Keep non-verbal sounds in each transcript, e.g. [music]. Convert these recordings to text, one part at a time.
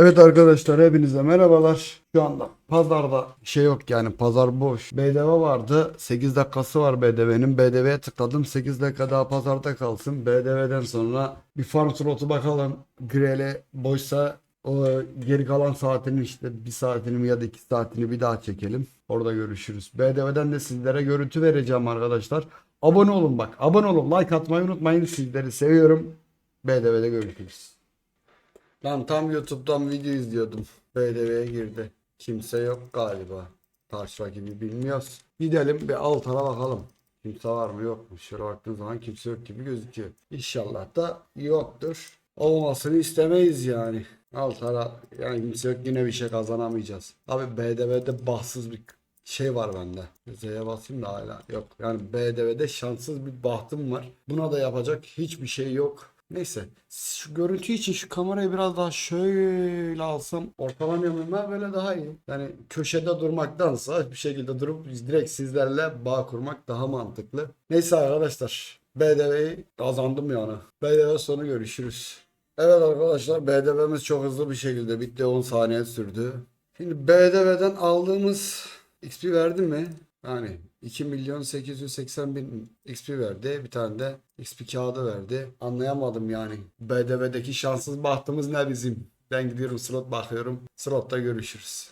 Evet arkadaşlar hepinize merhabalar. Şu anda pazarda şey yok yani pazar boş. BDV vardı. 8 dakikası var BDV'nin. BDV'ye tıkladım. 8 dakika daha pazarda kalsın. BDV'den sonra bir farm slotu bakalım. Grele boşsa o geri kalan saatinin işte bir saatini ya da iki saatini bir daha çekelim. Orada görüşürüz. BDV'den de sizlere görüntü vereceğim arkadaşlar. Abone olun bak. Abone olun. Like atmayı unutmayın. Sizleri seviyorum. BDV'de görüşürüz. Lan tam YouTube'dan video izliyordum. BDV'ye girdi. Kimse yok galiba. Karşı rakibi bilmiyoruz. Gidelim bir altına bakalım. Kimse var mı yok mu? Şöyle baktığın zaman kimse yok gibi gözüküyor. İnşallah da yoktur. Olmasını istemeyiz yani. Altara yani kimse yok yine bir şey kazanamayacağız. Abi BDV'de bahtsız bir şey var bende. Z'ye basayım da hala yok. Yani BDV'de şanssız bir bahtım var. Buna da yapacak hiçbir şey yok. Neyse. Şu görüntü için şu kamerayı biraz daha şöyle alsam ortalamıyor muyum ben böyle daha iyi. Yani köşede durmaktansa bir şekilde durup direkt sizlerle bağ kurmak daha mantıklı. Neyse arkadaşlar. BDV'yi kazandım yani. BDV sonu görüşürüz. Evet arkadaşlar BDV'miz çok hızlı bir şekilde bitti. 10 saniye sürdü. Şimdi BDV'den aldığımız XP verdi mi? Yani 2 milyon 880 bin XP verdi. Bir tane de XP kağıdı verdi. Anlayamadım yani. BDV'deki şanssız bahtımız ne bizim? Ben gidiyorum slot bakıyorum. Slotta görüşürüz.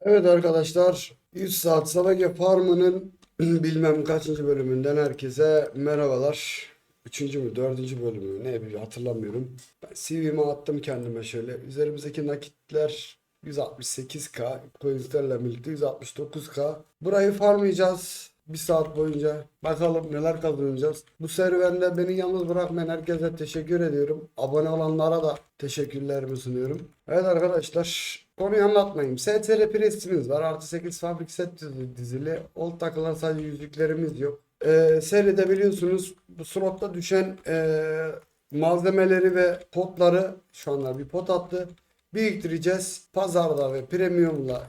Evet arkadaşlar 100 saat Sabage Farm'ının [clears throat] bilmem kaçıncı bölümünden herkese merhabalar. Üçüncü mü dördüncü bölümü mü ne bir hatırlamıyorum. Ben CV'mi attım kendime şöyle. Üzerimizdeki nakitler 168k. Coins'lerle birlikte 169k. Burayı farmlayacağız. Bir saat boyunca. Bakalım neler kazanacağız. Bu serüvende beni yalnız bırakmayan herkese teşekkür ediyorum. Abone olanlara da teşekkürlerimi sunuyorum. Evet arkadaşlar konuyu anlatmayayım. STR prestimiz var. Artı 8 fabrik set dizili. Old takılan sadece yüzüklerimiz yok. Ee, seride biliyorsunuz bu slotta düşen ee, malzemeleri ve potları şu anda bir pot attı. Biriktireceğiz. Pazarda ve premiumla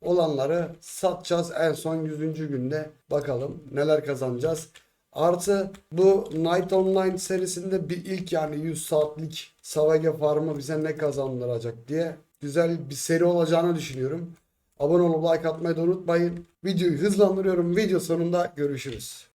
olanları satacağız en son 100. günde. Bakalım neler kazanacağız. Artı bu Night Online serisinde bir ilk yani 100 saatlik Savage Farm'ı bize ne kazandıracak diye güzel bir seri olacağını düşünüyorum. Abone olup like atmayı da unutmayın. Videoyu hızlandırıyorum. Video sonunda görüşürüz.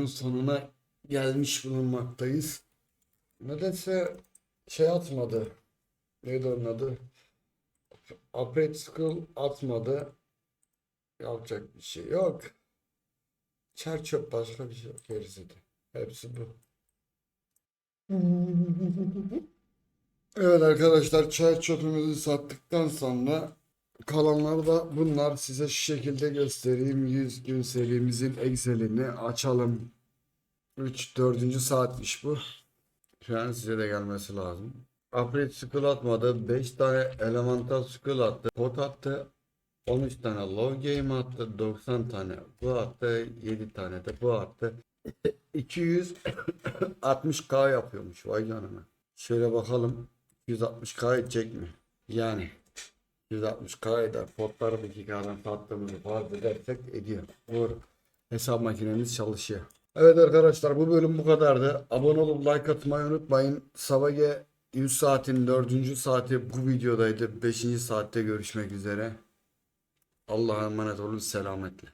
Videonun sonuna gelmiş bulunmaktayız. Nedense şey atmadı. Neydi onun adı? Upgrade School atmadı. Yapacak bir şey yok. Çer çöp başka bir şey yok. Hepsi bu. [laughs] Evet arkadaşlar çay çöpümüzü sattıktan sonra kalanları da bunlar size şu şekilde göstereyim. 100 gün serimizin Excel'ini açalım. 3 4. saatmiş bu. Şu an size de gelmesi lazım. Upgrade skill atmadı. 5 tane elemental skill attı. Pot attı. 13 tane low game attı. 90 tane bu attı. 7 tane de bu attı. 260k [coughs] yapıyormuş. Vay canına. Şöyle bakalım. 160k edecek mi? Yani 160k eder. Potları 2k'dan sattığımızı farz edersek ediyor. Doğru. Hesap makinemiz çalışıyor. Evet arkadaşlar bu bölüm bu kadardı. Abone olup like atmayı unutmayın. Sabage 100 saatin 4. saati bu videodaydı. 5. saatte görüşmek üzere. Allah'a emanet olun. Selametle.